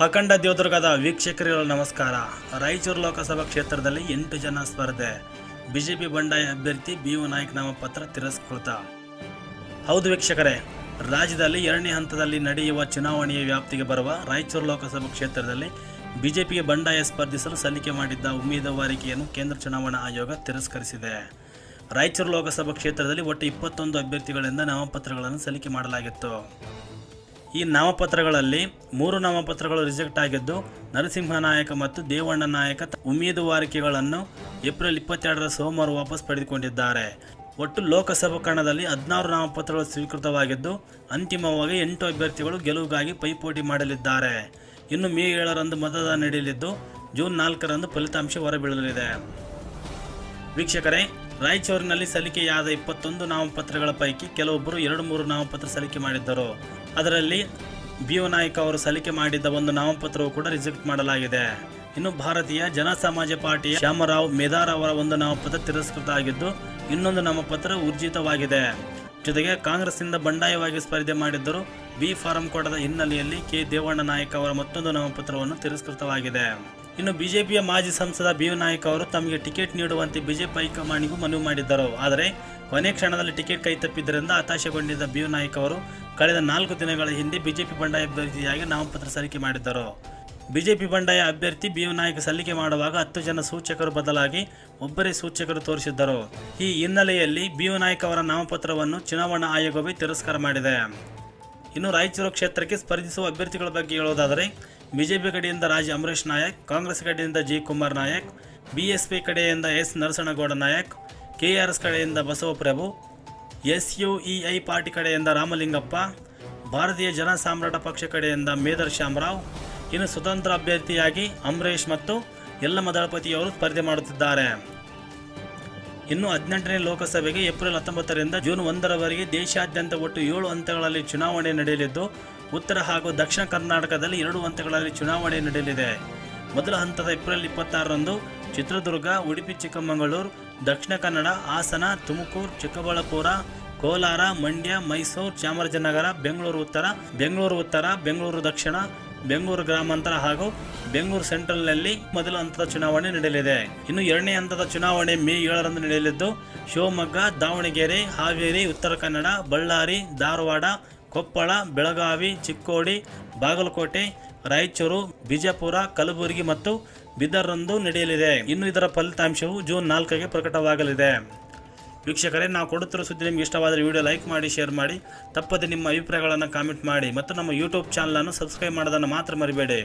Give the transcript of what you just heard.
ಅಖಂಡ ದೇವದುರ್ಗದ ವೀಕ್ಷಕರಿಗಳ ನಮಸ್ಕಾರ. ರಾಯಚೂರು ಲೋಕಸಭಾ ಕ್ಷೇತ್ರದಲ್ಲಿ ಎಂಟು ಜನ ಸ್ಪರ್ಧೆ. ಬಿಜೆಪಿ ಬಂಡಾಯ ಅಭ್ಯರ್ಥಿ ಬಿ ಯು ನಾಯ್ಕ್ ನಾಮಪತ್ರ ತಿರಸ್ಕೃತ. ಹೌದು ವೀಕ್ಷಕರೇ, ರಾಜ್ಯದಲ್ಲಿ ಎರಡನೇ ಹಂತದಲ್ಲಿ ನಡೆಯುವ ಚುನಾವಣೆಯ ವ್ಯಾಪ್ತಿಗೆ ಬರುವ ರಾಯಚೂರು ಲೋಕಸಭಾ ಕ್ಷೇತ್ರದಲ್ಲಿ ಬಿಜೆಪಿಗೆ ಬಂಡಾಯ ಸ್ಪರ್ಧಿಸಲು ಸಲ್ಲಿಕೆ ಮಾಡಿದ್ದ ಉಮೇದುವಾರಿಕೆಯನ್ನು ಕೇಂದ್ರ ಚುನಾವಣಾ ಆಯೋಗ ತಿರಸ್ಕರಿಸಿದೆ. ರಾಯಚೂರು ಲೋಕಸಭಾ ಕ್ಷೇತ್ರದಲ್ಲಿ ಒಟ್ಟು ಇಪ್ಪತ್ತೊಂದು ಅಭ್ಯರ್ಥಿಗಳಿಂದ ನಾಮಪತ್ರಗಳನ್ನು ಸಲ್ಲಿಕೆ ಮಾಡಲಾಗಿತ್ತು. ಈ ನಾಮಪತ್ರಗಳಲ್ಲಿ ಮೂರು ನಾಮಪತ್ರಗಳು ರಿಜೆಕ್ಟ್ ಆಗಿದ್ದು, ನರಸಿಂಹ ನಾಯಕ ಮತ್ತು ದೇವಣ್ಣ ನಾಯಕ ಉಮೇದುವಾರಿಕೆಗಳನ್ನು ಏಪ್ರಿಲ್ ಇಪ್ಪತ್ತೆರಡರ ಸೋಮವಾರ ವಾಪಸ್ ಪಡೆದುಕೊಂಡಿದ್ದಾರೆ. ಒಟ್ಟು ಲೋಕಸಭಾ ಕಣದಲ್ಲಿ ಹದಿನಾರು ನಾಮಪತ್ರಗಳು ಸ್ವೀಕೃತವಾಗಿದ್ದು, ಅಂತಿಮವಾಗಿ ಎಂಟು ಅಭ್ಯರ್ಥಿಗಳು ಗೆಲುವಿಗಾಗಿ ಪೈಪೋಟಿ ಮಾಡಲಿದ್ದಾರೆ. ಇನ್ನು ಮೇ ಏಳರಂದು ಮತದಾನ ನಡೆಯಲಿದ್ದು, ಜೂನ್ ನಾಲ್ಕರಂದು ಫಲಿತಾಂಶ ಹೊರಬೀಳಲಿದೆ. ವೀಕ್ಷಕರೇ ರಾಯಚೂರಿನಲ್ಲಿ ಸಲ್ಲಿಕೆಯಾದ ಇಪ್ಪತ್ತೊಂದು ನಾಮಪತ್ರಗಳ ಪೈಕಿ ಕೆಲವೊಬ್ಬರು ಎರಡು ಮೂರು ನಾಮಪತ್ರ ಸಲ್ಲಿಕೆ ಮಾಡಿದ್ದರು. ಅದರಲ್ಲಿ ಬಿ ನಾಯ್ಕ ಅವರು ಸಲ್ಲಿಕೆ ಮಾಡಿದ್ದ ಒಂದು ನಾಮಪತ್ರವು ಕೂಡ ರಿಜೆಕ್ಟ್ ಮಾಡಲಾಗಿದೆ. ಇನ್ನು ಭಾರತೀಯ ಜನಸಮಾಜ ಪಾರ್ಟಿಯ ಶ್ಯಾಮರಾವ್ ಮೇದಾರ್ ಅವರ ಒಂದು ನಾಮಪತ್ರ ತಿರಸ್ಕೃತ ಆಗಿದ್ದು, ಇನ್ನೊಂದು ನಾಮಪತ್ರ ಊರ್ಜಿತವಾಗಿದೆ. ಜೊತೆಗೆ ಕಾಂಗ್ರೆಸ್ನಿಂದ ಬಂಡಾಯವಾಗಿ ಸ್ಪರ್ಧೆ ಮಾಡಿದ್ದರು ಬಿ ಫಾರಂ ಕೊಡದ ಹಿನ್ನೆಲೆಯಲ್ಲಿ ಕೆ ದೇವಣ್ಣ ನಾಯಕ್ ಅವರ ಮತ್ತೊಂದು ನಾಮಪತ್ರವನ್ನು ತಿರಸ್ಕೃತವಾಗಿದೆ. ಇನ್ನು ಬಿಜೆಪಿಯ ಮಾಜಿ ಸಂಸದ ಬಿ ನಾಯಕ್ ಅವರು ತಮಗೆ ಟಿಕೆಟ್ ನೀಡುವಂತೆ ಬಿಜೆಪಿ ಹೈಕಮಾಂಡ್ಗೂ ಮನವಿ ಮಾಡಿದ್ದರು. ಆದರೆ ಕೊನೆ ಕ್ಷಣದಲ್ಲಿ ಟಿಕೆಟ್ ಕೈತಪ್ಪಿದ್ದರಿಂದ ಹತಾಶೆಗೊಂಡಿದ್ದ ಬಿ ನಾಯಕ್ ಅವರು ಕಳೆದ ನಾಲ್ಕು ದಿನಗಳ ಹಿಂದೆ ಬಿಜೆಪಿ ಬಂಡಾಯ ಅಭ್ಯರ್ಥಿಯಾಗಿ ನಾಮಪತ್ರ ಸಲ್ಲಿಕೆ ಮಾಡಿದ್ದರು. ಬಿಜೆಪಿ ಬಂಡಾಯ ಅಭ್ಯರ್ಥಿ ಬಿ ಸಲ್ಲಿಕೆ ಮಾಡುವಾಗ ಹತ್ತು ಜನ ಸೂಚಕರು ಬದಲಾಗಿ ಒಬ್ಬರೇ ಸೂಚಕರು ತೋರಿಸಿದ್ದರು. ಈ ಹಿನ್ನೆಲೆಯಲ್ಲಿ ಬಿ ನಾಯಕ್ ಅವರ ನಾಮಪತ್ರವನ್ನು ಚುನಾವಣಾ ಆಯೋಗವೇ ತಿರಸ್ಕಾರ ಮಾಡಿದೆ. ಇನ್ನು ರಾಯಚೂರು ಕ್ಷೇತ್ರಕ್ಕೆ ಸ್ಪರ್ಧಿಸುವ ಅಭ್ಯರ್ಥಿಗಳ ಬಗ್ಗೆ ಹೇಳೋದಾದರೆ ಬಿಜೆಪಿ ಕಡೆಯಿಂದ ರಾಜ ಅಮರೇಶ್ ನಾಯಕ್, ಕಾಂಗ್ರೆಸ್ ಕಡೆಯಿಂದ ಜಿ ಕುಮಾರ್ ನಾಯಕ್, ಬಿಎಸ್ಪಿ ಕಡೆಯಿಂದ ಎಸ್ ನರಸಣಗೌಡ ನಾಯಕ್, ಕೆಆರ್ಎಸ್ ಕಡೆಯಿಂದ Basavaprabhu S U C I party ಕಡೆಯಿಂದ ರಾಮಲಿಂಗಪ್ಪ, ಭಾರತೀಯ ಜನ ಸಾಮ್ರಾಟ ಪಕ್ಷ ಕಡೆಯಿಂದ ಮೇದರ್ ಶ್ಯಾಮರಾವ್, ಇನ್ನು ಸ್ವತಂತ್ರ ಅಭ್ಯರ್ಥಿಯಾಗಿ ಅಮರೇಶ್ ಮತ್ತು ಯಲ್ಲಮ್ಮ ದಳಪತಿಯವರು ಸ್ಪರ್ಧೆ ಮಾಡುತ್ತಿದ್ದಾರೆ. ಇನ್ನು ಹದಿನೆಂಟನೇ ಲೋಕಸಭೆಗೆ ಏಪ್ರಿಲ್ ಹತ್ತೊಂಬತ್ತರಿಂದ ಜೂನ್ ಒಂದರವರೆಗೆ ದೇಶಾದ್ಯಂತ ಒಟ್ಟು ಏಳು ಹಂತಗಳಲ್ಲಿ ಚುನಾವಣೆ ನಡೆಯಲಿದ್ದು ಉತ್ತರ ಹಾಗೂ ದಕ್ಷಿಣ ಕರ್ನಾಟಕದಲ್ಲಿ ಎರಡು ಹಂತಗಳಲ್ಲಿ ಚುನಾವಣೆ ನಡೆಯಲಿದೆ. ಮೊದಲ ಹಂತದ ಏಪ್ರಿಲ್ ಇಪ್ಪತ್ತಾರರಂದು ಚಿತ್ರದುರ್ಗ, ಉಡುಪಿ, ಚಿಕ್ಕಮಗಳೂರು, ದಕ್ಷಿಣ ಕನ್ನಡ, ಹಾಸನ, ತುಮಕೂರು, ಚಿಕ್ಕಬಳ್ಳಾಪುರ, ಕೋಲಾರ, ಮಂಡ್ಯ, ಮೈಸೂರು, ಚಾಮರಾಜನಗರ, ಬೆಂಗಳೂರು ಉತ್ತರ ಬೆಂಗಳೂರು ಉತ್ತರ, ಬೆಂಗಳೂರು ದಕ್ಷಿಣ, ಬೆಂಗಳೂರು ಗ್ರಾಮಾಂತರ ಹಾಗೂ ಬೆಂಗಳೂರು ಸೆಂಟ್ರಲ್ನಲ್ಲಿ ಮೊದಲ ಹಂತದ ಚುನಾವಣೆ ನಡೆಯಲಿದೆ. ಇನ್ನು ಎರಡನೇ ಹಂತದ ಚುನಾವಣೆ ಮೇ ಏಳರಂದು ನಡೆಯಲಿದ್ದು, ಶಿವಮೊಗ್ಗ, ದಾವಣಗೆರೆ, ಹಾವೇರಿ, ಉತ್ತರ ಕನ್ನಡ, ಬಳ್ಳಾರಿ, ಧಾರವಾಡ ಕೊಪ್ಪಳ, ಬೆಳಗಾವಿ, ಚಿಕ್ಕೋಡಿ, ಬಾಗಲಕೋಟೆ, ರಾಯಚೂರು, ಬಿಜಾಪುರ, ಕಲಬುರಗಿ ಮತ್ತು ಬಿದರ್ರಂದು ನಡೆಯಲಿದೆ. ಇನ್ನು ಇದರ ಫಲಿತಾಂಶವು ಜೂನ್ ನಾಲ್ಕಕ್ಕೆ ಪ್ರಕಟವಾಗಲಿದೆ. ವೀಕ್ಷಕರೇ, ನಾವು ಕೊಡುತ್ತಿರೋ ಸುದ್ದಿ ನಿಮಗೆ ಇಷ್ಟವಾದರೆ ವಿಡಿಯೋ ಲೈಕ್ ಮಾಡಿ, ಶೇರ್ ಮಾಡಿ. ತಪ್ಪದೆ ನಿಮ್ಮ ಅಭಿಪ್ರಾಯಗಳನ್ನು ಕಾಮೆಂಟ್ ಮಾಡಿ ಮತ್ತು ನಮ್ಮ ಯೂಟ್ಯೂಬ್ ಚಾನಲನ್ನು ಸಬ್ಸ್ಕ್ರೈಬ್ ಮಾಡೋದನ್ನು ಮಾತ್ರ ಮರಿಬೇಡಿ.